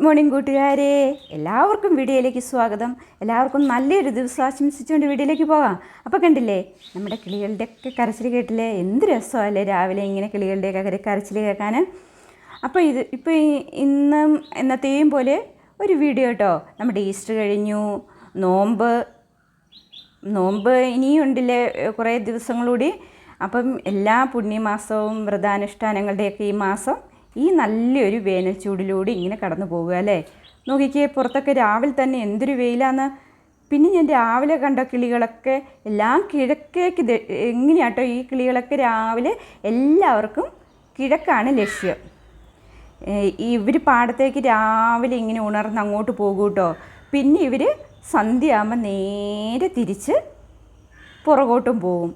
Good morning കൂട്ടുകാരെ. എല്ലാവർക്കും വീഡിയോയിലേക്ക് സ്വാഗതം. എല്ലാവർക്കും നല്ലൊരു ദിവസം ആശംസിച്ചുകൊണ്ട് വീഡിയോയിലേക്ക് പോകാം. അപ്പോൾ കണ്ടില്ലേ നമ്മുടെ കിളികളുടെയൊക്കെ കരച്ചിൽ കേട്ടില്ലേ? എന്ത് രസമല്ലേ രാവിലെ ഇങ്ങനെ കിളികളുടെയൊക്കെ കരച്ചിൽ കേൾക്കാൻ. അപ്പോൾ ഇത് ഇപ്പോൾ ഇന്നും എന്നത്തെയും പോലെ ഒരു വീഡിയോ കേട്ടോ. നമ്മുടെ ഈസ്റ്റർ കഴിഞ്ഞു നോമ്പ് നോമ്പ് ഇനിയും ഉണ്ടല്ലേ കുറേ ദിവസങ്ങളൂടി. അപ്പം എല്ലാ പുണ്യമാസവും വ്രതാനുഷ്ഠാനങ്ങളുടെയൊക്കെ ഈ മാസം ഈ നല്ലൊരു വേനൽ ചൂടിലൂടെ ഇങ്ങനെ കടന്നു പോകുക അല്ലേ? നോക്കിക്കേ പുറത്തൊക്കെ രാവിലെ തന്നെ എന്തൊരു വെയിലാന്ന്. പിന്നെ ഞാൻ രാവിലെ കണ്ട കിളികളൊക്കെ എല്ലാം കിഴക്കേക്ക് എങ്ങനെയാട്ടോ ഈ കിളികളൊക്കെ രാവിലെ എല്ലാവർക്കും കിഴക്കാണ് ലക്ഷ്യം. ഇവർ പാടത്തേക്ക് രാവിലെ ഇങ്ങനെ ഉണർന്ന് അങ്ങോട്ട് പോകും കേട്ടോ. പിന്നെ ഇവർ സന്ധ്യയാകുമ്പോൾ നേരെ തിരിച്ച് പുറകോട്ടും പോവും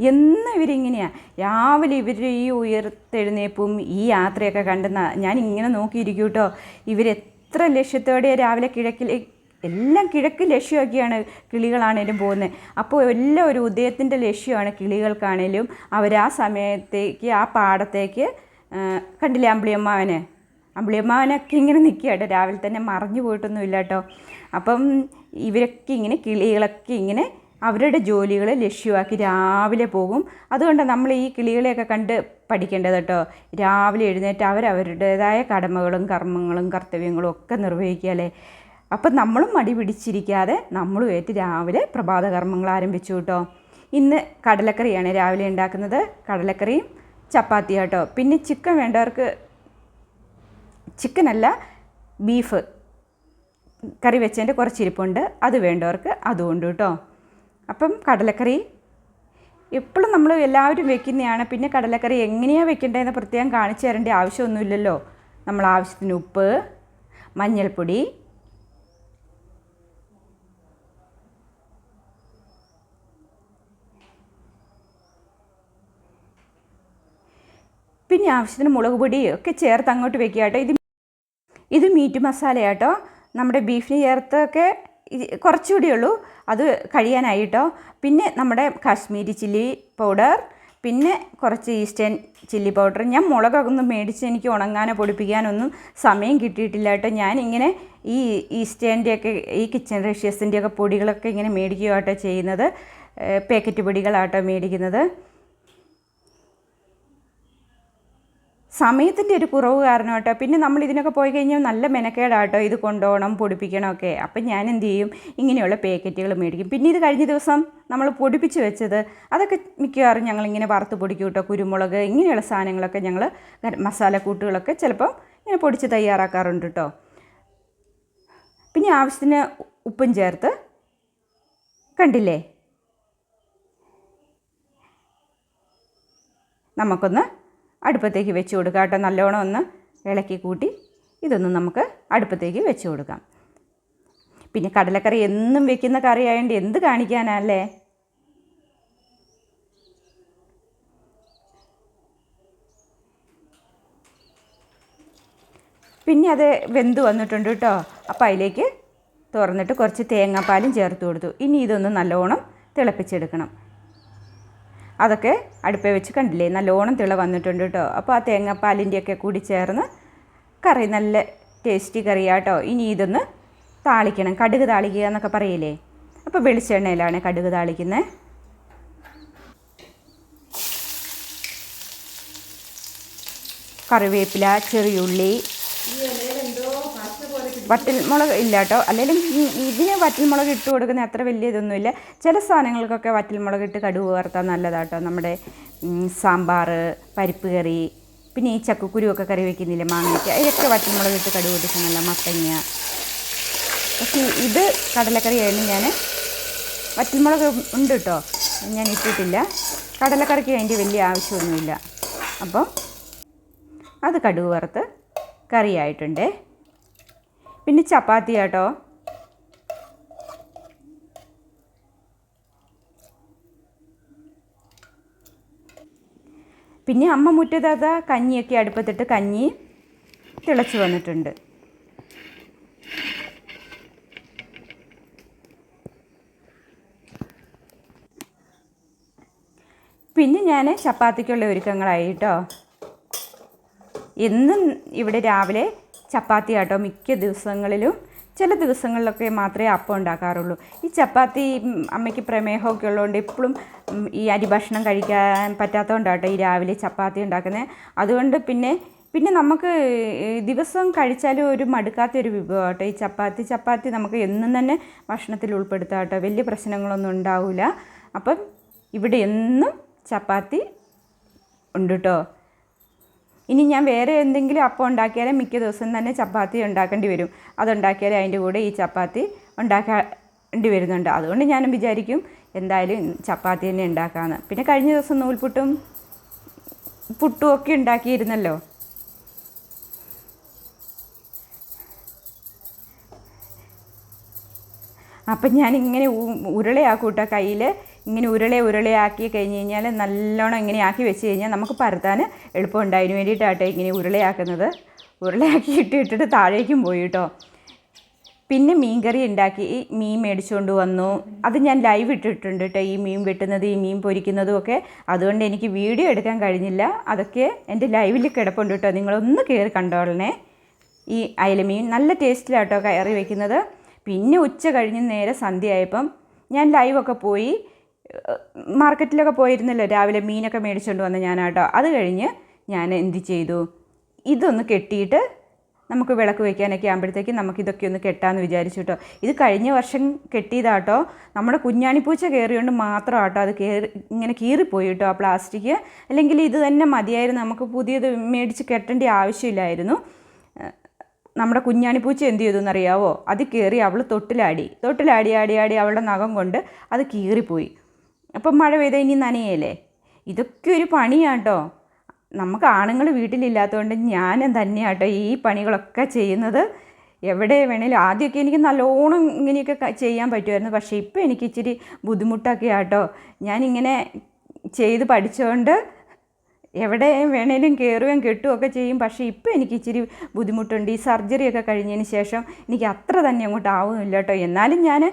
എന്നും ഇവരിങ്ങനെയാണ് രാവിലെ ഇവർ ഈ ഉയർത്തെഴുന്നേപ്പും ഈ യാത്രയൊക്കെ കണ്ട് ഞാനിങ്ങനെ ഞാൻ ഇങ്ങനെ നോക്കിയിരിക്കും കേട്ടോ ഇവരെത്ര ലക്ഷ്യത്തോടെ രാവിലെ കിഴക്കിലെ എല്ലാം കിഴക്ക് ലക്ഷ്യമൊക്കെയാണ് കിളികളാണേലും പോകുന്നത് അപ്പോൾ എല്ലാം ഒരു ഉദയത്തിന്റെ ലക്ഷ്യമാണ് കിളികൾക്കാണേലും അവർ ആ സമയത്തേക്ക് ആ പാടത്തേക്ക് കണ്ടില്ലേ അമ്പിളിയമ്മാവനെ? അമ്പിളിയമ്മാവനൊക്കെ ഇങ്ങനെ നിൽക്കുക കേട്ടോ രാവിലെ തന്നെ മറിഞ്ഞു പോയിട്ടൊന്നുമില്ല കേട്ടോ അപ്പം ഇവരൊക്കെ ഇങ്ങനെ കിളികളൊക്കെ ഇങ്ങനെ അവരുടെ ജോലികൾ ലക്ഷ്യമാക്കി രാവിലെ പോകും. അതുകൊണ്ട് നമ്മൾ ഈ കിളികളെയൊക്കെ കണ്ട് പഠിക്കേണ്ടത് കേട്ടോ. രാവിലെ എഴുന്നേറ്റ് അവരവരുടേതായ കടമകളും കർമ്മങ്ങളും കർത്തവ്യങ്ങളും ഒക്കെ നിർവഹിക്കുകയല്ലേ അപ്പം നമ്മളും മടി പിടിച്ചിരിക്കാതെ നമ്മളും ഏറ്റ് രാവിലെ പ്രഭാത കർമ്മങ്ങൾ ആരംഭിച്ചു കേട്ടോ. ഇന്ന് കടലക്കറിയാണ് രാവിലെ ഉണ്ടാക്കുന്നത്. കടലക്കറിയും ചപ്പാത്തി കേട്ടോ. പിന്നെ ചിക്കൻ വേണ്ടവർക്ക് ചിക്കനല്ല ബീഫ് കറി വെച്ചതിന്റെ കുറച്ചിരിപ്പുണ്ട്. അത് വേണ്ടവർക്ക് അതുകൊണ്ട് കേട്ടോ. അപ്പം കടലക്കറി എപ്പോഴും നമ്മൾ എല്ലാവരും വെക്കുന്നതാണ്. പിന്നെ കടലക്കറി എങ്ങനെയാണ് വെക്കേണ്ടതെന്ന് പ്രത്യേകം കാണിച്ചു തരേണ്ട ആവശ്യമൊന്നുമില്ലല്ലോ. നമ്മൾ ആവശ്യത്തിന് ഉപ്പ് മഞ്ഞൾപ്പൊടി പിന്നെ ആവശ്യത്തിന് മുളക് പൊടി ഒക്കെ ചേർത്ത് അങ്ങോട്ട് വെക്കുക കേട്ടോ. ഇത് ഇത് മീറ്റ് മസാല കേട്ടോ നമ്മുടെ ബീഫിന് ചേർത്തൊക്കെ ഇത് കുറച്ചുകൂടി ഉള്ളൂ. അത് കഴിയാനായിട്ടോ. പിന്നെ നമ്മുടെ കാശ്മീരി ചില്ലി പൗഡർ പിന്നെ കുറച്ച് ഈസ്റ്റേൺ ചില്ലി പൗഡർ. ഞാൻ മുളകൊന്നും മേടിച്ച് എനിക്ക് ഉണങ്ങാനോ പൊടിപ്പിക്കാനൊന്നും സമയം കിട്ടിയിട്ടില്ല കേട്ടോ. ഞാനിങ്ങനെ ഈ ഈസ്റ്റേന്റെയൊക്കെ ഈ കിച്ചൺ റഷ്യസിന്റെയൊക്കെ പൊടികളൊക്കെ ഇങ്ങനെ മേടിക്കുക കേട്ടോ ചെയ്യുന്നത് പാക്കറ്റ് പൊടികളാട്ടോ മേടിക്കുന്നത്. സമയത്തിന്റെ ഒരു കുറവ് കാരണം കേട്ടോ പിന്നെ നമ്മൾ ഇതിനൊക്കെ പോയി കഴിഞ്ഞാൽ നല്ല മെനക്കേടാട്ടോ. ഇത് കൊണ്ടുപോകണം പൊടിപ്പിക്കണം ഒക്കെ. അപ്പം ഞാൻ എന്ത് ചെയ്യും? ഇങ്ങനെയുള്ള പാക്കറ്റുകൾ മേടിക്കും. പിന്നെ ഇത് കഴിഞ്ഞ ദിവസം നമ്മൾ പൊടിപ്പിച്ച് വെച്ചത് അതൊക്കെ മിക്കവാറും ഞങ്ങളിങ്ങനെ വറുത്ത് പൊടിക്കും കേട്ടോ. കുരുമുളക് ഇങ്ങനെയുള്ള സാധനങ്ങളൊക്കെ ഞങ്ങൾ മസാലക്കൂട്ടുകളൊക്കെ ചിലപ്പം ഇങ്ങനെ പൊടിച്ച് തയ്യാറാക്കാറുണ്ട് കേട്ടോ. പിന്നെ ആവശ്യത്തിന് ഉപ്പും ചേർത്ത് കണ്ടില്ലേ? നമുക്കൊന്ന് അടുപ്പത്തേക്ക് വെച്ച് കൊടുക്കാം കേട്ടോ. നല്ലോണം ഒന്ന് ഇളക്കി കൂട്ടി ഇതൊന്ന് നമുക്ക് അടുപ്പത്തേക്ക് വെച്ച് കൊടുക്കാം. പിന്നെ കടലക്കറി എന്നും വെക്കുന്ന കറി ആയതുകൊണ്ട് എന്ത് കാണിക്കാനല്ലേ പിന്നെ അത് വെന്ത് വന്നിട്ടുണ്ട് കേട്ടോ. അപ്പോൾ അതിലേക്ക് തുറന്നിട്ട് കുറച്ച് തേങ്ങാപ്പാലും ചേർത്ത് കൊടുത്തു. ഇനി ഇതൊന്ന് നല്ലോണം തിളപ്പിച്ചെടുക്കണം. അതൊക്കെ അടുപ്പേ വെച്ച് കണ്ടില്ലേ? നല്ലോണം തിള വന്നിട്ടുണ്ട് കേട്ടോ. അപ്പോൾ ആ തേങ്ങാപ്പാലിന്റെയൊക്കെ കൂടി ചേർന്ന് കറി നല്ല ടേസ്റ്റി കറിയാട്ടോ ഇനി ഇതൊന്ന് താളിക്കണം. കടുക് താളിക്കുക എന്നൊക്കെ പറയില്ലേ? അപ്പോൾ വെളിച്ചെണ്ണയിലാണ് കടുക് താളിക്കുന്നത് കറിവേപ്പില ചെറിയുള്ളി വറ്റൽമുളക് ഇല്ല കേട്ടോ അല്ലെങ്കിൽ ഇതിന് വറ്റൽമുളക് ഇട്ട് കൊടുക്കുന്ന അത്ര വലിയ ഇതൊന്നുമില്ല. ചില സാധനങ്ങൾക്കൊക്കെ വറ്റൽമുളക് ഇട്ട് കടുവ് വറുത്താൽ നല്ലതാട്ടോ. നമ്മുടെ സാമ്പാർ പരിപ്പ് കറി പിന്നെ ഈ ചക്കക്കുരുവൊക്കെ കറി വെക്കുന്നില്ലേ മാങ്ങയ്ക്ക്. അതിലൊക്കെ വറ്റൽമുളക് ഇട്ട് കടുവ് പൊട്ടിച്ച് നല്ല മത്തങ്ങ. പക്ഷേ ഇത് കടലക്കറി ആയിരുന്നു ഞാൻ. വറ്റൽമുളക് ഉണ്ട് കേട്ടോ. ഞാൻ ഇട്ടിട്ടില്ല. കടലക്കറിക്ക് അതിന്റെ വലിയ ആവശ്യമൊന്നുമില്ല. അപ്പം അത് കടുവ് വറുത്ത് കറിയായിട്ടുണ്ടേ. പിന്നെ ചപ്പാത്തി കേട്ടോ പിന്നെ അമ്മ മുറ്റത്തത് കഞ്ഞിയൊക്കെ അടുപ്പത്തിട്ട് കഞ്ഞി തിളച്ച് വന്നിട്ടുണ്ട്. പിന്നെ ഞാൻ ചപ്പാത്തിക്കുള്ള ഒരുക്കങ്ങളായി കേട്ടോ എന്നും ഇവിടെ രാവിലെ ചപ്പാത്തി ആട്ടോ മിക്ക ദിവസങ്ങളിലും ചില ദിവസങ്ങളിലൊക്കെ മാത്രമേ അപ്പം ഉണ്ടാക്കാറുള്ളൂ. ഈ ചപ്പാത്തി അമ്മയ്ക്ക് പ്രമേഹമൊക്കെ ഉള്ളതുകൊണ്ട് എപ്പോഴും ഈ അരി ഭക്ഷണം കഴിക്കാൻ പറ്റാത്തതുകൊണ്ടാട്ടോ ഈ രാവിലെ ചപ്പാത്തി ഉണ്ടാക്കുന്നത് അതുകൊണ്ട് പിന്നെ പിന്നെ നമുക്ക് ദിവസം കഴിച്ചാലും ഒരു മടുക്കാത്ത ഒരു വിഭവമാട്ടോ ഈ ചപ്പാത്തി. ചപ്പാത്തി നമുക്ക് എന്നും തന്നെ ഭക്ഷണത്തിൽ ഉൾപ്പെടുത്താം കേട്ടോ വലിയ പ്രശ്നങ്ങളൊന്നും ഉണ്ടാവില്ല അപ്പം ഇവിടെ എന്നും ചപ്പാത്തി ഉണ്ട് കേട്ടോ ഇനി ഞാൻ വേറെ എന്തെങ്കിലും അപ്പം ഉണ്ടാക്കിയാലേ മിക്ക ദിവസം തന്നെ ചപ്പാത്തി ഉണ്ടാക്കേണ്ടി വരും. അതുണ്ടാക്കിയാലേ അതിന്റെ കൂടെ ഈ ചപ്പാത്തി ഉണ്ടാക്കേണ്ടി വരുന്നുണ്ട്. അതുകൊണ്ട് ഞാനും വിചാരിക്കും എന്തായാലും ചപ്പാത്തി തന്നെ ഉണ്ടാക്കാമെന്ന് പിന്നെ കഴിഞ്ഞ ദിവസം നൂൽപുട്ടും പുട്ടും ഒക്കെ ഉണ്ടാക്കിയിരുന്നല്ലോ. അപ്പം ഞാനിങ്ങനെ ഉരുളയാക്കൂട്ടോ കയ്യിൽ ഇങ്ങനെ ഉരുളെ ഉരുളയാക്കി കഴിഞ്ഞ് കഴിഞ്ഞാൽ നല്ലോണം ഇങ്ങനെ ആക്കി വെച്ച് കഴിഞ്ഞാൽ നമുക്ക് പരത്താൻ എളുപ്പമുണ്ട്. അതിന് വേണ്ടിയിട്ടാട്ടോ ഇങ്ങനെ ഉരുളയാക്കുന്നത് ഉരുളയാക്കി ഇട്ട് ഇട്ടിട്ട് താഴേക്കും പോയി കേട്ടോ. പിന്നെ മീൻകറി ഉണ്ടാക്കി. ഈ മീൻ മേടിച്ചുകൊണ്ട് വന്നു. അത് ഞാൻ ലൈവ് ഇട്ടിട്ടുണ്ട് കേട്ടോ. ഈ മീൻ വെട്ടുന്നത് ഈ മീൻ പൊരിക്കുന്നതും ഒക്കെ. അതുകൊണ്ട് എനിക്ക് വീഡിയോ എടുക്കാൻ കഴിഞ്ഞില്ല. അതൊക്കെ എന്റെ ലൈവിൽ കിടപ്പുണ്ട് കേട്ടോ. നിങ്ങളൊന്ന് കയറി കണ്ടോളണേ. ഈ അയലമീൻ നല്ല ടേസ്റ്റിലാട്ടോ കയറി വെക്കുന്നത്. പിന്നെ ഉച്ച കഴിഞ്ഞ് നേരെ സന്ധ്യയായപ്പം ഞാൻ ലൈവൊക്കെ പോയി. മാർക്കറ്റിലൊക്കെ പോയിരുന്നല്ലോ. രാവിലെ മീനൊക്കെ മേടിച്ചുകൊണ്ട് വന്ന ഞാനാട്ടോ. അത് കഴിഞ്ഞ് ഞാൻ എന്ത് ചെയ്തു? ഇതൊന്ന് കെട്ടിയിട്ട് നമുക്ക് വിളക്ക് വയ്ക്കാനൊക്കെ ആകുമ്പോഴത്തേക്ക് നമുക്ക് ഇതൊക്കെ ഒന്ന് കെട്ടാമെന്ന് വിചാരിച്ചു കേട്ടോ ഇത് കഴിഞ്ഞ വർഷം കെട്ടിയതാട്ടോ. നമ്മുടെ കുഞ്ഞാണിപ്പൂച്ച കയറിയോണ്ട് മാത്രം ആട്ടോ അത് കയറി ഇങ്ങനെ കീറിപ്പോയി കേട്ടോ ആ പ്ലാസ്റ്റിക്. അല്ലെങ്കിൽ ഇത് തന്നെ മതിയായിരുന്നു. നമുക്ക് പുതിയത് മേടിച്ച് കെട്ടേണ്ട ആവശ്യമില്ലായിരുന്നു. നമ്മുടെ കുഞ്ഞാണിപ്പൂച്ച എന്ത് ചെയ്തു എന്നറിയാവോ അത് കയറി അവൾ തൊട്ടിലാടി. തൊട്ടിലാടി ആടി ആടി അവളുടെ നഖം കൊണ്ട് അത് കീറിപ്പോയി. അപ്പം മഴ പെയ്താൽ ഇനി നനയല്ലേ? ഇതൊക്കെ ഒരു പണിയാട്ടോ. നമുക്ക് ആണുങ്ങൾ വീട്ടിലില്ലാത്തതുകൊണ്ട് ഞാൻ തന്നെയാട്ടോ ഈ പണികളൊക്കെ ചെയ്യുന്നത്. എവിടെ വേണേലും ആദ്യമൊക്കെ എനിക്ക് നല്ലോണം ഇങ്ങനെയൊക്കെ ചെയ്യാൻ പറ്റുമായിരുന്നു. പക്ഷേ ഇപ്പോൾ എനിക്ക് ഇച്ചിരി ബുദ്ധിമുട്ടൊക്കെ ആട്ടോ. ഞാനിങ്ങനെ ചെയ്ത് പഠിച്ചുകൊണ്ട് എവിടെ വേണേലും കയറുകയും കെട്ടുകയൊക്കെ ചെയ്യും. പക്ഷേ ഇപ്പോൾ എനിക്ക് ഇച്ചിരി ബുദ്ധിമുട്ടുണ്ട്. ഈ സർജറിയൊക്കെ കഴിഞ്ഞതിന് ശേഷം എനിക്ക് അത്ര തന്നെ അങ്ങോട്ട് ആവുന്നില്ല കേട്ടോ. എന്നാലും ഞാൻ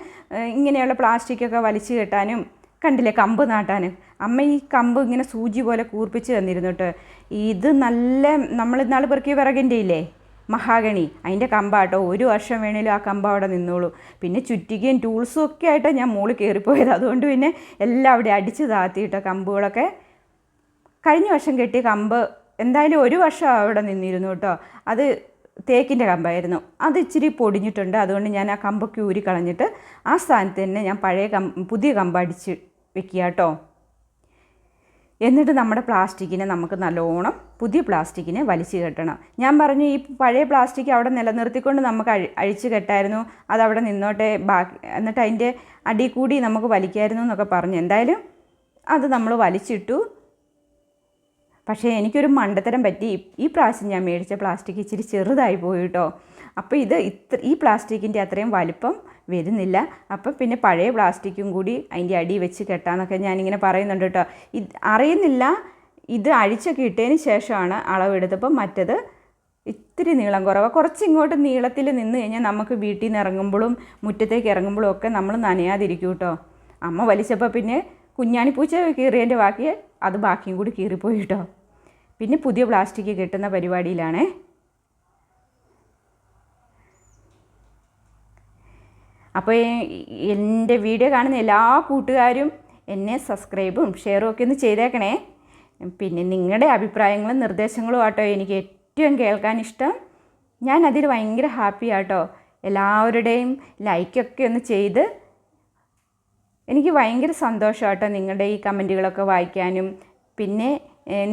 ഇങ്ങനെയുള്ള പ്ലാസ്റ്റിക്കൊക്കെ വലിച്ചു കെട്ടാനും കണ്ടില്ലേ കമ്പ് നാട്ടാൻ? അമ്മ ഈ കമ്പ് ഇങ്ങനെ സൂചി പോലെ കൂർപ്പിച്ച് തന്നിരുന്നു കേട്ടോ. ഇത് നല്ല നമ്മൾ ഇന്നാൾ പെറുക്കിയ വിറകിന്റെ ഇല്ലേ? മഹാഗണി. അതിന്റെ കമ്പാട്ടോ. ഒരു വർഷം വേണേലും ആ കമ്പ അവിടെ നിന്നോളൂ. പിന്നെ ചുറ്റികയും ടൂൾസും ഒക്കെ ആയിട്ടാണ് ഞാൻ മുകളിൽ കയറിപ്പോയത്. അതുകൊണ്ട് പിന്നെ എല്ലാം അവിടെ അടിച്ച് താത്തിയിട്ടോ കമ്പുകളൊക്കെ. കഴിഞ്ഞ വർഷം കെട്ടിയ കമ്പ് എന്തായാലും ഒരു വർഷം അവിടെ നിന്നിരുന്നു കേട്ടോ. അത് തേക്കിന്റെ കമ്പായിരുന്നു. അത് ഇച്ചിരി പൊടിഞ്ഞിട്ടുണ്ട്. അതുകൊണ്ട് ഞാൻ ആ കമ്പൊക്കെ ഊരി കളഞ്ഞിട്ട് ആ സ്ഥാനത്ത് തന്നെ ഞാൻ പഴയ കം പുതിയ കമ്പ് അടിച്ച് വെക്കുക കേട്ടോ എന്നിട്ട് നമ്മുടെ പ്ലാസ്റ്റിക്കിനെ നമുക്ക് നല്ലോണം പുതിയ പ്ലാസ്റ്റിക്കിനെ വലിച്ചു കെട്ടണം. ഞാൻ പറഞ്ഞു ഈ പഴയ പ്ലാസ്റ്റിക് അവിടെ നിലനിർത്തിക്കൊണ്ട് നമുക്ക് അഴി അഴിച്ചു കെട്ടായിരുന്നു. അതവിടെ നിന്നോട്ടെ ബാക്കി എന്നിട്ട് അതിന്റെ അടി കൂടി നമുക്ക് വലിക്കായിരുന്നു എന്നൊക്കെ പറഞ്ഞു. എന്തായാലും അത് നമ്മൾ വലിച്ചിട്ടു. പക്ഷേ എനിക്കൊരു മണ്ടത്തരം പറ്റി. ഈ പ്രാവശ്യം ഞാൻ മേടിച്ച പ്ലാസ്റ്റിക് ഇച്ചിരി ചെറുതായി പോയി കേട്ടോ അപ്പോൾ ഇത് ഇത്ര ഈ പ്ലാസ്റ്റിക്കിന്റെ അത്രയും വലിപ്പം വരുന്നില്ല. അപ്പം പിന്നെ പഴയ പ്ലാസ്റ്റിക്കും കൂടി അതിന്റെ അടി വെച്ച് കെട്ടാന്നൊക്കെ ഞാനിങ്ങനെ പറയുന്നുണ്ട് കേട്ടോ. ഇത് അറിയുന്നില്ല. ഇത് അഴിച്ചൊക്കെ ഇട്ടതിന് ശേഷമാണ് അളവെടുത്തപ്പോൾ മറ്റത് ഇത്തിരി നീളം കുറവ്. കുറച്ചിങ്ങോട്ട് നീളത്തിൽ നിന്ന് കഴിഞ്ഞാൽ നമുക്ക് വീട്ടിൽ നിന്ന് ഇറങ്ങുമ്പോഴും മുറ്റത്തേക്ക് ഇറങ്ങുമ്പോഴും ഒക്കെ നമ്മൾ നനയാതിരിക്കും കേട്ടോ. അമ്മ വലിച്ചപ്പോൾ പിന്നെ കുഞ്ഞാണിപ്പൂച്ച കീറിയതിന്റെ ബാക്കി അത് ബാക്കിയും കൂടി കീറിപ്പോയി കേട്ടോ. പിന്നെ പുതിയ പ്ലാസ്റ്റിക് കിട്ടുന്ന പരിപാടിയിലാണേ. അപ്പോൾ എന്റെ വീഡിയോ കാണുന്ന എല്ലാ കൂട്ടുകാരും എന്നെ സബ്സ്ക്രൈബും ഷെയറും ഒക്കെ ഒന്ന് ചെയ്തേക്കണേ. പിന്നെ നിങ്ങളുടെ അഭിപ്രായങ്ങളും നിർദ്ദേശങ്ങളും ആട്ടോ എനിക്ക് ഏറ്റവും കേൾക്കാൻ ഇഷ്ടം. ഞാൻ അതിൽ ഭയങ്കര ഹാപ്പി ആട്ടോ. എല്ലാവരുടെയും ലൈക്കൊക്കെ ഒന്ന് ചെയ്ത് എനിക്ക് ഭയങ്കര സന്തോഷമാട്ടോ നിങ്ങളുടെ ഈ കമന്റുകളൊക്കെ വായിക്കാനും. പിന്നെ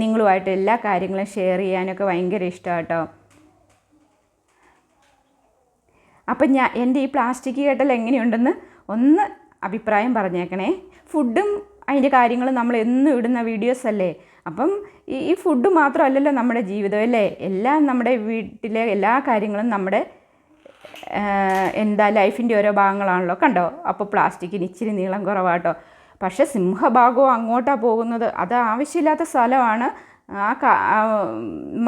നിങ്ങളുമായിട്ട് എല്ലാ കാര്യങ്ങളും ഷെയർ ചെയ്യാനൊക്കെ ഭയങ്കര ഇഷ്ടമാട്ടോ അപ്പം ഞാൻ എന്റെ ഈ പ്ലാസ്റ്റിക് കേട്ടൽ എങ്ങനെയുണ്ടെന്ന് ഒന്ന് അഭിപ്രായം പറഞ്ഞേക്കണേ. ഫുഡും അതിന്റെ കാര്യങ്ങളും നമ്മൾ എന്നും ഇടുന്ന വീഡിയോസ് അല്ലേ? അപ്പം ഈ ഫുഡ് മാത്രമല്ലല്ലോ നമ്മുടെ ജീവിതം അല്ലേ? എല്ലാം നമ്മുടെ വീട്ടിലെ എല്ലാ കാര്യങ്ങളും നമ്മുടെ എന്താ ലൈഫിന്റെ ഓരോ ഭാഗങ്ങളാണല്ലോ കണ്ടോ? അപ്പോൾ പ്ലാസ്റ്റിക്കിന് ഇച്ചിരി നീളം കുറവാട്ടോ. പക്ഷെ സിംഹഭാഗവും അങ്ങോട്ടാണ് പോകുന്നത്. അത് ആവശ്യമില്ലാത്ത സ്ഥലമാണ് ആ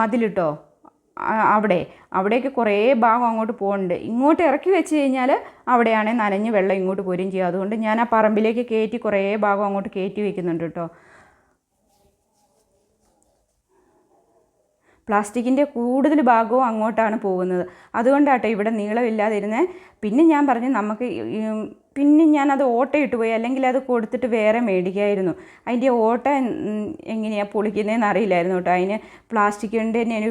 മതിലിട്ടോ? അവിടെ. അവിടേക്ക് കുറേ ഭാഗം അങ്ങോട്ട് പോകുന്നുണ്ട് ഇങ്ങോട്ട് ഇറക്കി വെച്ച് കഴിഞ്ഞാൽ അവിടെയാണെങ്കിൽ നനഞ്ഞ് വെള്ളം ഇങ്ങോട്ട് പോരുകയും ചെയ്യും അതുകൊണ്ട് ഞാൻ ആ പറമ്പിലേക്ക് കയറ്റി കുറേ ഭാഗം അങ്ങോട്ട് കയറ്റി വെക്കുന്നുണ്ട് കേട്ടോ. പ്ലാസ്റ്റിക്കിന്റെ കൂടുതൽ ഭാഗവും അങ്ങോട്ടാണ് പോകുന്നത്. അതുകൊണ്ടാട്ടോ ഇവിടെ നീളമില്ലാതിരുന്നത് പിന്നെ ഞാൻ പറഞ്ഞു നമുക്ക് പിന്നെ ഞാനത് അത് ഇട്ട് പോയി അല്ലെങ്കിൽ അത് കൊടുത്തിട്ട് വേറെ മേടിക്കായിരുന്നു. അതിന്റെ ഓട്ട എങ്ങനെയാണ് പൊളിക്കുന്നതെന്ന് അറിയില്ലായിരുന്നു കേട്ടോ. അതിന് പ്ലാസ്റ്റിക്കിന്റെ തന്നെ ഒരു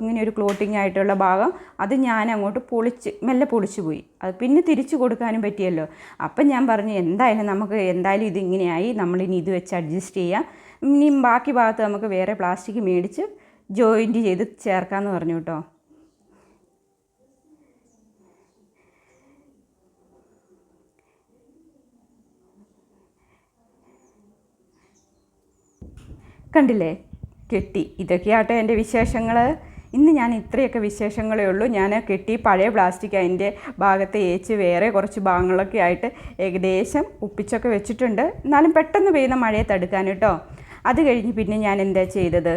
ഇങ്ങനെ ഒരു ക്ലോട്ടിങ് ആയിട്ടുള്ള ഭാഗം അത് ഞാൻ അങ്ങോട്ട് പൊളിച്ച് മെല്ലെ പൊളിച്ചു പോയി. അത് പിന്നെ തിരിച്ചു കൊടുക്കാനും പറ്റിയല്ലോ. അപ്പം ഞാൻ പറഞ്ഞു എന്തായാലും നമുക്ക് എന്തായാലും ഇതിങ്ങനെയായി നമ്മളിനി ഇത് വെച്ച് അഡ്ജസ്റ്റ് ചെയ്യാം. ഇനിയും ബാക്കി ഭാഗത്ത് നമുക്ക് വേറെ പ്ലാസ്റ്റിക് മേടിച്ച് ജോയിന്റ് ചെയ്ത് ചേർക്കാമെന്ന് പറഞ്ഞു കേട്ടോ. കണ്ടില്ലേ? കെട്ടി. ഇതൊക്കെയാട്ടെ എന്റെ വിശേഷങ്ങൾ ഇന്ന് ഞാൻ ഇത്രയൊക്കെ വിശേഷങ്ങളേ ഉള്ളൂ. ഞാൻ കെട്ടി പഴയ പ്ലാസ്റ്റിക് അതിന്റെ ഭാഗത്ത് ഏച്ച് വേറെ കുറച്ച് ഭാഗങ്ങളൊക്കെ ആയിട്ട് ഏകദേശം ഉപ്പിച്ചൊക്കെ വെച്ചിട്ടുണ്ട്. എന്നാലും പെട്ടെന്ന് പെയ്യുന്ന മഴയെ തടുക്കാൻ കേട്ടോ. അത് കഴിഞ്ഞ് പിന്നെ ഞാൻ എന്താ ചെയ്തത്?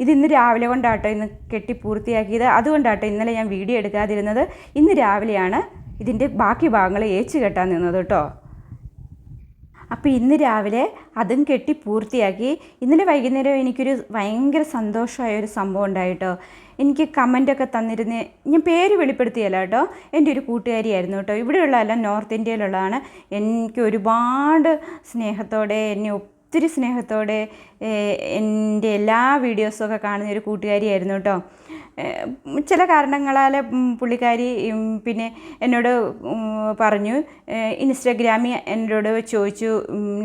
ഇത് ഇന്ന് രാവിലെ കൊണ്ടാട്ടോ ഇന്ന് കെട്ടി പൂർത്തിയാക്കിയത്. അതുകൊണ്ടാട്ടോ ഇന്നലെ ഞാൻ വീഡിയോ എടുക്കാതിരുന്നത്. ഇന്ന് രാവിലെയാണ് ഇതിന്റെ ബാക്കി ഭാഗങ്ങൾ ഏച്ച് കെട്ടാൻ നിന്നത് കേട്ടോ. അപ്പോൾ ഇന്ന് രാവിലെ അതും കെട്ടി പൂർത്തിയാക്കി. ഇന്നലെ വൈകുന്നേരം എനിക്കൊരു ഭയങ്കര സന്തോഷമായ ഒരു സംഭവം ഉണ്ടായിട്ടോ. എനിക്ക് കമന്റൊക്കെ തന്നിരുന്ന ഞാൻ പേര് വെളിപ്പെടുത്തിയല്ല കേട്ടോ. എന്റെ ഒരു കൂട്ടുകാരിയായിരുന്നു കേട്ടോ. ഇവിടെയുള്ളതല്ല നോർത്ത് ഇന്ത്യയിലുള്ളതാണ്. എനിക്ക് ഒരുപാട് സ്നേഹത്തോടെ എന്നെ ഒത്തിരി സ്നേഹത്തോടെ എന്റെ എല്ലാ വീഡിയോസൊക്കെ കാണുന്ന ഒരു കൂട്ടുകാരിയായിരുന്നു കേട്ടോ. ചില കാരണങ്ങളാൽ പുള്ളിക്കാരി പിന്നെ എന്നോട് പറഞ്ഞു ഇൻസ്റ്റഗ്രാമിൽ എന്നോട് ചോദിച്ചു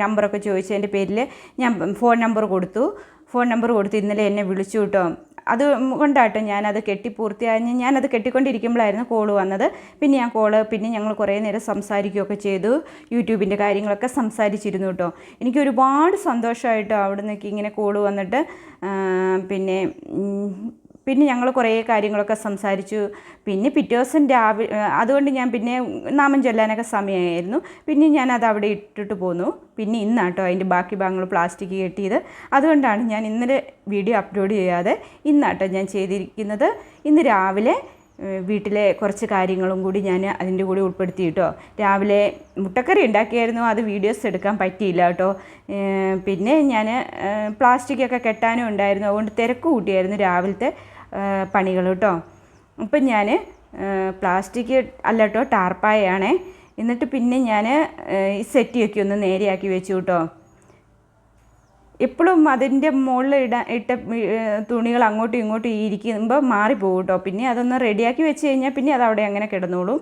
നമ്പറൊക്കെ ചോദിച്ചു എന്റെ പേരിൽ ഞാൻ ഫോൺ നമ്പർ കൊടുത്തു. ഫോൺ നമ്പർ കൊടുത്ത് ഇന്നലെ എന്നെ വിളിച്ചു കേട്ടോ. അത് കൊണ്ടാട്ടോ ഞാനത് കെട്ടി പൂർത്തിയായി. ഞാനത് കെട്ടിക്കൊണ്ടിരിക്കുമ്പോഴായിരുന്നു കോൾ വന്നത്. പിന്നെ ഞാൻ കോൾ പിന്നെ ഞങ്ങൾ കുറേ നേരം സംസാരിക്കുകയൊക്കെ ചെയ്തു. യൂട്യൂബിന്റെ കാര്യങ്ങളൊക്കെ സംസാരിച്ചിരുന്നു കേട്ടോ. എനിക്ക് ഒരുപാട് സന്തോഷമായിട്ടോ അവിടെ നിന്നൊക്കെ ഇങ്ങനെ കോൾ വന്നിട്ട്. പിന്നെ പിന്നെ ഞങ്ങൾ കുറേ കാര്യങ്ങളൊക്കെ സംസാരിച്ചു. പിന്നെ പിറ്റേ ദിവസം രാവിലെ അതുകൊണ്ട് ഞാൻ പിന്നെ നാമം ചൊല്ലാനൊക്കെ സമയമായിരുന്നു പിന്നെ ഞാൻ അത് അവിടെ ഇട്ടിട്ട് പോന്നു. പിന്നെ ഇന്നാട്ടോ അതിന്റെ ബാക്കി ഭാഗങ്ങൾ പ്ലാസ്റ്റിക് കെട്ടിയത്. അതുകൊണ്ടാണ് ഞാൻ ഇന്നലെ വീഡിയോ അപ്ലോഡ് ചെയ്യാതെ ഇന്നാട്ടോ ഞാൻ ചെയ്തിരിക്കുന്നത്. ഇന്ന് രാവിലെ വീട്ടിലെ കുറച്ച് കാര്യങ്ങളും കൂടി ഞാൻ അതിന്റെ കൂടി ഉൾപ്പെടുത്തി കേട്ടോ രാവിലെ മുട്ടക്കറി ഉണ്ടാക്കിയായിരുന്നു. അത് വീഡിയോസ് എടുക്കാൻ പറ്റിയില്ല കേട്ടോ. പിന്നെ ഞാൻ പ്ലാസ്റ്റിക്കൊക്കെ കെട്ടാനും ഉണ്ടായിരുന്നു. അതുകൊണ്ട് തിരക്ക് കൂട്ടിയായിരുന്നു രാവിലത്തെ പണികൾ കേട്ടോ അപ്പം ഞാൻ പ്ലാസ്റ്റിക് അല്ല കേട്ടോ ടാർപ്പായാണ് എന്നിട്ട് പിന്നെ ഞാൻ ഈ സെറ്റിയൊക്കെ ഒന്ന് നേരെയാക്കി വെച്ചു കേട്ടോ എപ്പോഴും അതിന്റെ മുകളിൽ ഇട ഇട്ട തുണികൾ അങ്ങോട്ടും ഇങ്ങോട്ടും ഇരിക്കുമ്പോൾ മാറിപ്പോകും കേട്ടോ പിന്നെ അതൊന്ന് റെഡിയാക്കി വെച്ച് കഴിഞ്ഞാൽ പിന്നെ അത് അവിടെ അങ്ങനെ കിടന്നോളും.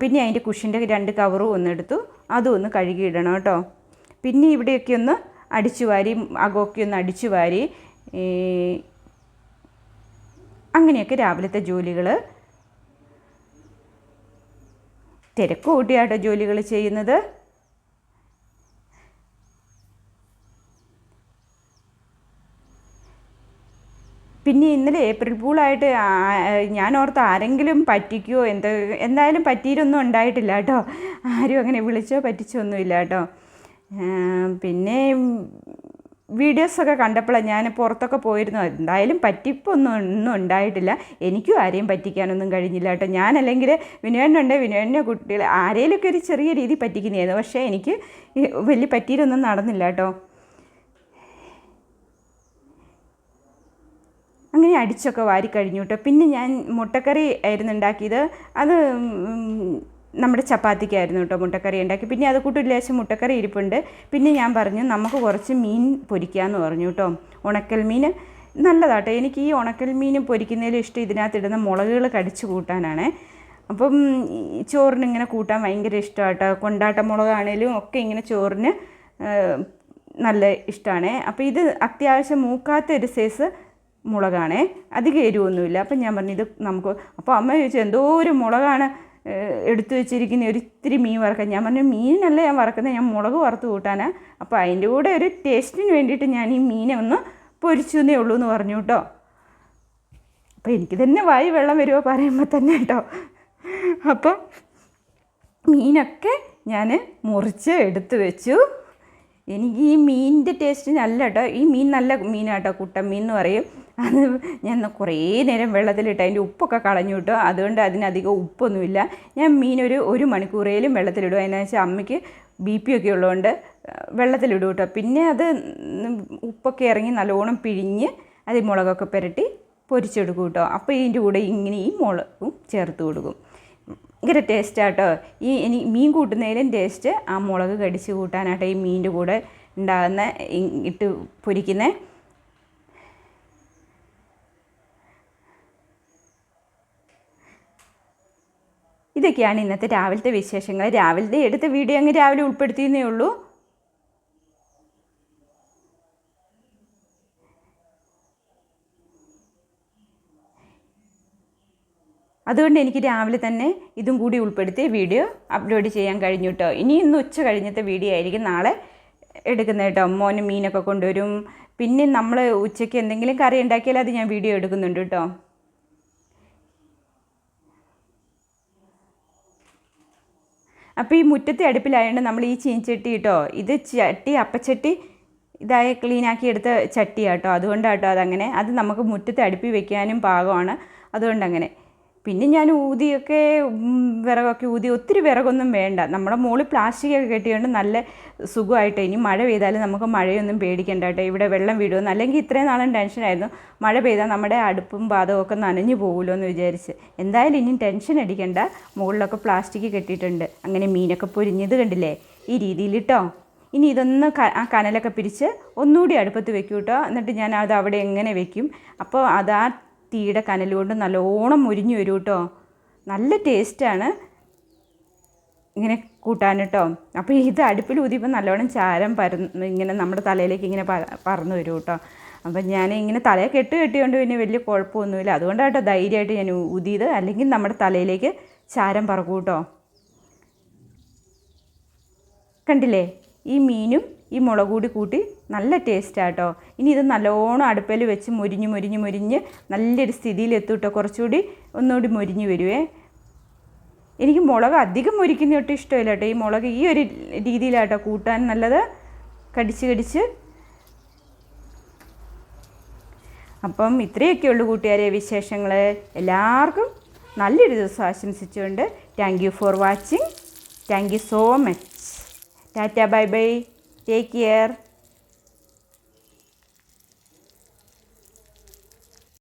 പിന്നെ അതിന്റെ കുഷിന്റെ രണ്ട് കവറും ഒന്ന് എടുത്തു. അതും ഒന്ന് കഴുകി ഇടണം കേട്ടോ പിന്നെ ഇവിടെയൊക്കെ ഒന്ന് അടിച്ചു വാരി അകമൊക്കെ ഒന്ന് അടിച്ചു വാരി അങ്ങനെയൊക്കെ രാവിലത്തെ ജോലികൾ തിരക്ക് കൂട്ടിയാട്ടോ ജോലികൾ ചെയ്യുന്നത്. പിന്നെ ഇന്നലെ ഏപ്രിൽ പൂളായിട്ട് ഞാൻ ഓർത്ത് ആരെങ്കിലും പറ്റിക്കുമോ എന്ത് എന്തായാലും പറ്റിയിട്ടൊന്നും ഉണ്ടായിട്ടില്ല കേട്ടോ. ആരും അങ്ങനെ വിളിച്ചോ പറ്റിച്ചോ ഒന്നുമില്ല കേട്ടോ. പിന്നെ വീഡിയോസൊക്കെ കണ്ടപ്പോൾ ഞാൻ പുറത്തൊക്കെ പോയിരുന്നു. എന്തായാലും പറ്റിപ്പൊന്നും ഒന്നും ഉണ്ടായിട്ടില്ല. എനിക്കും ആരെയും പറ്റിക്കാനൊന്നും കഴിഞ്ഞില്ല കേട്ടോ. ഞാനല്ലെങ്കിൽ വിനോദനുണ്ട് വിനോദന്റെ കുട്ടികൾ ആരെയിലൊക്കെ ഒരു ചെറിയ രീതി പറ്റിക്കുന്നതായിരുന്നു. പക്ഷേ എനിക്ക് വലിയ പറ്റിയിട്ടൊന്നും നടന്നില്ല കേട്ടോ. അങ്ങനെ അടിച്ചൊക്കെ വാരി കഴിഞ്ഞു കേട്ടോ. പിന്നെ ഞാൻ മുട്ടക്കറി ആയിരുന്നു ഉണ്ടാക്കിയത്. അത് നമ്മുടെ ചപ്പാത്തിക്കായിരുന്നു കേട്ടോ മുട്ടക്കറി ഉണ്ടാക്കി. പിന്നെ അത് കൂട്ടി ലേശം മുട്ടക്കറി ഇരിപ്പുണ്ട്. പിന്നെ ഞാൻ പറഞ്ഞു നമുക്ക് കുറച്ച് മീൻ പൊരിക്കാമെന്ന് പറഞ്ഞു കേട്ടോ. ഉണക്കൽ മീൻ നല്ലതാട്ടോ. എനിക്ക് ഈ ഉണക്കൽ മീൻ പൊരിക്കുന്നതിലും ഇഷ്ടം ഇതിനകത്ത് ഇടുന്ന മുളകുകൾ കടിച്ചു കൂട്ടാനാണ്. അപ്പം ചോറിന് ഇങ്ങനെ കൂട്ടാൻ ഭയങ്കര ഇഷ്ടമാട്ടോ. കൊണ്ടാട്ട മുളകാണേലും ഒക്കെ ഇങ്ങനെ ചോറിന് നല്ല ഇഷ്ടമാണ് അപ്പോൾ ഇത് അത്യാവശ്യം മൂക്കാത്ത ഒരു സൈസ് മുളകാണേ. അധികം എരിവൊന്നുമില്ല. അപ്പം ഞാൻ പറഞ്ഞു ഇത് നമുക്ക് അപ്പോൾ അമ്മ ചോദിച്ചു എന്തോ ഒരു മുളകാണ്. എടുത്തു വെച്ചിരിക്കുന്ന ഒരിത്തിരി മീൻ വറക്കാൻ. ഞാൻ പറഞ്ഞു മീനല്ല ഞാൻ വറക്കുന്നത്. ഞാൻ മുളക് വറുത്ത് കൂട്ടാനാണ് അപ്പോൾ അതിന്റെ കൂടെ ഒരു ടേസ്റ്റിന് വേണ്ടിയിട്ട് ഞാൻ ഈ മീനെ ഒന്ന് പൊരിച്ചു എന്നേ ഉള്ളൂ എന്ന് പറഞ്ഞു കേട്ടോ. അപ്പോൾ എനിക്ക് തന്നെ വായി വെള്ളം വരുമോ പറയുമ്പോൾ തന്നെ കേട്ടോ. അപ്പോൾ മീനൊക്കെ ഞാൻ മുറിച്ച് എടുത്തു വെച്ചു. എനിക്ക് ഈ മീനിന്റെ ടേസ്റ്റ് നല്ല കേട്ടോ. ഈ മീൻ നല്ല മീനാട്ടോ കുട്ടൻ മീൻ എന്ന് പറയും. അത് ഞാൻ കുറേ നേരം വെള്ളത്തിലിട്ട് അതിന്റെ ഉപ്പൊക്കെ കളഞ്ഞു വിട്ടു അതുകൊണ്ട് അതിനധികം ഉപ്പൊന്നുമില്ല. ഞാൻ മീനൊരു ഒരു മണിക്കൂറേലും വെള്ളത്തിലിടും. അതിനെന്ന് വെച്ചാൽ അമ്മയ്ക്ക് ബി പി ഒക്കെ ഉള്ളതുകൊണ്ട് വെള്ളത്തിലിടും കേട്ടോ പിന്നെ അത് ഉപ്പൊക്കെ ഇറങ്ങി നല്ലോണം പിഴിഞ്ഞ് അത് മുളകൊക്കെ പുരട്ടി പൊരിച്ചെടുക്കും കേട്ടോ അപ്പോൾ ഇതിന്റെ കൂടെ ഇങ്ങനെ ഈ മുളകും ചേർത്ത് കൊടുക്കും. ഭയങ്കര ടേസ്റ്റാട്ടോ ഈ ഇനി മീൻ കൂട്ടുന്നതിലും ടേസ്റ്റ് ആ മുളക് കടിച്ച് കൂട്ടാനാട്ടോ ഈ മീനിന്റെ കൂടെ ഉണ്ടാകുന്ന ഇട്ട് പൊരിക്കുന്നത് ഇതൊക്കെയാണ് ഇന്നത്തെ രാവിലത്തെ വിശേഷങ്ങൾ. രാവിലത്തെ എടുത്ത വീഡിയോ അങ്ങ് രാവിലെ ഉൾപ്പെടുത്തിയെന്നേ ഉള്ളൂ. അതുകൊണ്ട് എനിക്ക് രാവിലെ തന്നെ ഇതും കൂടി ഉൾപ്പെടുത്തി വീഡിയോ അപ്ലോഡ് ചെയ്യാൻ കഴിഞ്ഞു കേട്ടോ ഇനി ഇന്ന് ഉച്ച കഴിഞ്ഞത്തെ വീഡിയോ ആയിരിക്കും നാളെ എടുക്കുന്നത് കേട്ടോ മോന് മീനൊക്കെ കൊണ്ടുവരും. പിന്നെ നമ്മൾ ഉച്ചയ്ക്ക് എന്തെങ്കിലും കറി ഉണ്ടാക്കിയാൽ അത് ഞാൻ വീഡിയോ എടുക്കുന്നുണ്ട് കേട്ടോ അപ്പോൾ ഈ മുറ്റത്തെ അടുപ്പിലായതുകൊണ്ട് നമ്മൾ ഈ ചീനിച്ചട്ടി കേട്ടോ ഇത് ചട്ടി അപ്പച്ചട്ടി ഇതായി ക്ലീനാക്കി എടുത്ത ചട്ടിയാട്ടോ അതുകൊണ്ടാട്ടോ അതങ്ങനെ. അത് നമുക്ക് മുറ്റത്തെ അടുപ്പിൽ വെക്കാനും പാകമാണ്. അതുകൊണ്ടങ്ങനെ. പിന്നെ ഞാൻ ഊതിയൊക്കെ വിറകൊക്കെ ഊതി. ഒത്തിരി വിറകൊന്നും വേണ്ട. നമ്മുടെ മുകളിൽ പ്ലാസ്റ്റിക് ഒക്കെ കെട്ടിയോണ്ട് നല്ല സുഖമായിട്ട് ഇനി മഴ പെയ്താലും നമുക്ക് മഴയൊന്നും പേടിക്കണ്ട കേട്ടോ. ഇവിടെ വെള്ളം വീഴുമെന്ന് അല്ലെങ്കിൽ ഇത്രയും നാളും ടെൻഷനായിരുന്നു മഴ പെയ്താൽ നമ്മുടെ അടുപ്പും പാദവും ഒക്കെ നനഞ്ഞു പോകുമല്ലോ എന്ന് വിചാരിച്ച്. എന്തായാലും ഇനി ടെൻഷൻ അടിക്കണ്ട. മുകളിലൊക്കെ പ്ലാസ്റ്റിക് കെട്ടിയിട്ടുണ്ട്. അങ്ങനെ മീനൊക്കെ പൊരിഞ്ഞത് കണ്ടില്ലേ? ഈ രീതിയിൽ കേട്ടോ ഇനി ഇതൊന്ന് ആ കനലൊക്കെ പിരിച്ച് ഒന്നുകൂടി അടുപ്പത്ത് വെക്കും കേട്ടോ എന്നിട്ട് ഞാൻ അത് അവിടെ എങ്ങനെ വെക്കും? അപ്പോൾ അത് ആ തീയുടെ കനൽ കൊണ്ട് നല്ലോണം മുരിഞ്ഞു വരും കേട്ടോ നല്ല ടേസ്റ്റാണ് ഇങ്ങനെ കൂട്ടാൻ കേട്ടോ അപ്പോൾ ഇത് അടുപ്പിൽ ഊതിയപ്പോൾ നല്ലോണം ചാരം പരന്ന് ഇങ്ങനെ നമ്മുടെ തലയിലേക്ക് ഇങ്ങനെ പറന്ന് വരും കേട്ടോ അപ്പം ഞാൻ ഇങ്ങനെ തലയെ കെട്ട് കെട്ടിയോണ്ട് പിന്നെ വലിയ കുഴപ്പമൊന്നുമില്ല. അതുകൊണ്ടാട്ടോ ധൈര്യമായിട്ട് ഞാൻ ഊതിയത്. അല്ലെങ്കിൽ നമ്മുടെ തലയിലേക്ക് ചാരം പറക്കും കേട്ടോ കണ്ടില്ലേ? ഈ മീനും ഈ മുളക് കൂടി കൂട്ടി നല്ല ടേസ്റ്റാട്ടോ ഇനി ഇത് നല്ലോണം അടുപ്പിൽ വെച്ച് മുരിഞ്ഞ് മുരിഞ്ഞ് മുരിഞ്ഞ് നല്ലൊരു സ്ഥിതിയിൽ എത്തൂട്ടോ കുറച്ചുകൂടി ഒന്നുകൂടി മുരിഞ്ഞ് വരുവേ. എനിക്ക് മുളക് അധികം മുരിക്കുന്ന ഒട്ടും ഇഷ്ടമില്ല കേട്ടോ ഈ മുളക് ഈ ഒരു രീതിയിലാട്ടോ കൂട്ടാൻ നല്ലത്. കടിച്ച് കടിച്ച്. അപ്പം ഇത്രയൊക്കെ ഉള്ളു കൂട്ടുകാരെ വിശേഷങ്ങൾ എല്ലാവർക്കും നല്ലൊരു ദിവസം ആശംസിച്ചുകൊണ്ട് thank you for watching thank you so much tata bye bye Take care.